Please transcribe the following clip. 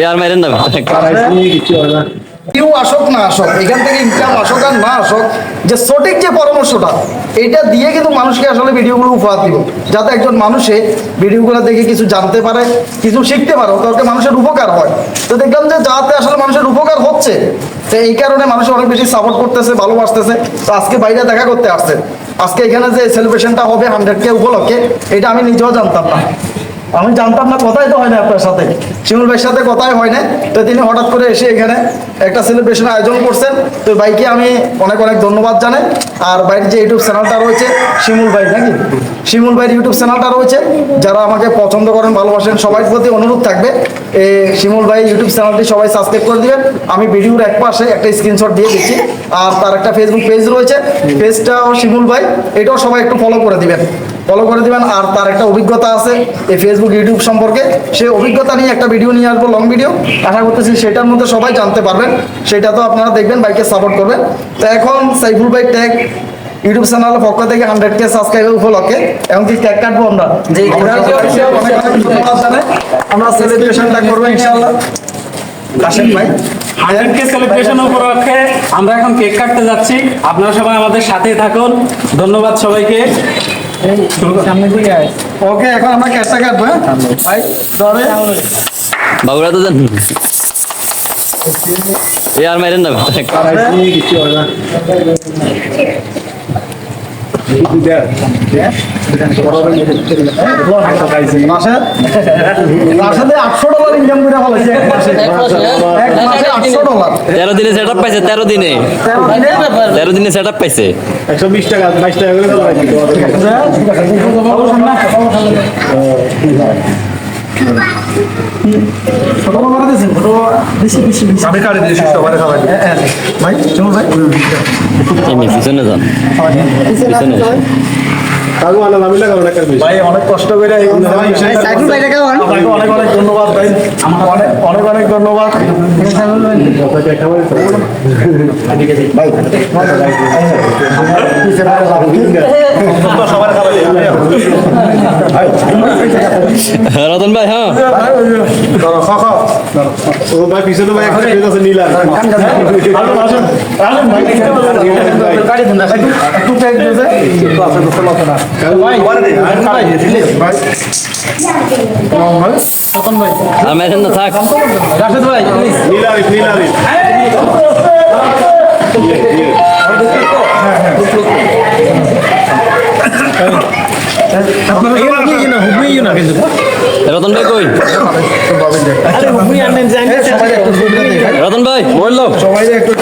এ আর মাইরেন না। কেউ আসক না আসক, এখান থেকে ইনকাম আসক আর না আসক, যে সঠিক যে পরামর্শটা, এটা দিয়ে কিন্তু মানুষকে আসলে ভিডিওগুলো উপহার দিব। যাতে একজন মানুষে ভিডিওগুলো দেখে কিছু জানতে পারে, কিছু শিখতে পারে কাউকে মানুষের উপকার হয়। তো দেখলাম যে যাতে আসলে মানুষের উপকার হচ্ছে, তো এই কারণে মানুষ অনেক বেশি সাপোর্ট করতেছে, ভালোবাসতেছে। তো আজকে বাইরে দেখা করতে আসছে। আজকে এখানে যে সেলিব্রেশনটা হবে হান্ড্রেড কে উপলক্ষে, এটা আমি নিজেও জানতাম না। আমি জানতাম না, কথাই তো হয় না আপনার সাথে। শিমুল ভাইয়ের সাথে কথাই হয় না তো তিনি হঠাৎ করে এসে এখানে একটা সেলিব্রেশন আয়োজন করছেন। তো ভাইকে আমি অনেক অনেক ধন্যবাদ জানাই। আর ভাইয়ের যে ইউটিউব চ্যানেলটা রয়েছে, শিমুল ভাই, নাকি? শিমুল ভাইয়ের ইউটিউব চ্যানেলটা রয়েছে। যারা আমাকে পছন্দ করেন, ভালোবাসেন সবার প্রতি অনুরোধ থাকবে। এই শিমুল ভাই ইউটিউব চ্যানেলটি সবাই সাবস্ক্রাইব করে দিবেন। আমি ভিডিওর এক পাশে একটা স্ক্রিনশট দিয়ে দিচ্ছি। আর তার একটা ফেসবুক পেজ রয়েছে। পেজটাও শিমুল ভাই। এটাও সবাই একটু ফলো করে দিবেন। ফলো করে দিবেন আর তার একটা অভিজ্ঞতা আছে এই ফেসবুক ইউটিউব সম্পর্কে। সেই অভিজ্ঞতা নিয়ে একটা ভিডিও নিয়ে আসব লং ভিডিও আশা করতেছি সেটার মধ্যে সবাই জানতে পারবেন। সেটা তো আপনারা দেখবেন বাইকে সাপোর্ট করবেন তো এখন সাইফুল বাইক ট্যাগ ইউটিউব চ্যানেলের পক্ষ থেকে হান্ড্রেড কে সাবস্ক্রাইবার উপলক্ষে। এখন কি কেক কাটবো আমরা? জানাই। আমরা সেলিব্রেশনটা করব ইনশাআল্লাহ। কাশেম ভাই। হান্ড্রেড কে সেলিব্রেশন উপলক্ষে আমরা এখন কেক কাটতে যাচ্ছি। আপনারা সবাই আমাদের সাথেই থাকুন। ধন্যবাদ সবাইকে। ওকে এখন আমরা কেকটা কাটবো হ্যাঁ? ভাই তবে বাবুরা তো জান এ আর মাইরেন না। তেরো দিনে। সেট পাইছে তেরো দিনে। তেরো দিনে? সেট আপ পাইছে। একশো বিশ টাকা বাইশ টাকা করে অনেক কষ্ট করে অনেক অনেক ধন্যবাদ ভাই অনেক অনেক ধন্যবাদ খাবার দিতে হবে। সবার খাবার দিতে হবে। রতন ভাই হ্যাঁ। ও ভাই পিছনে ভাই একটা পেজ আছে নীলা একটু পেক দিয়েছে আর মাইরেন না থাক রাশেদ ভাই নীলা নীলা রতন ভাই কই? রতন ভাই বলল। সবাই একটু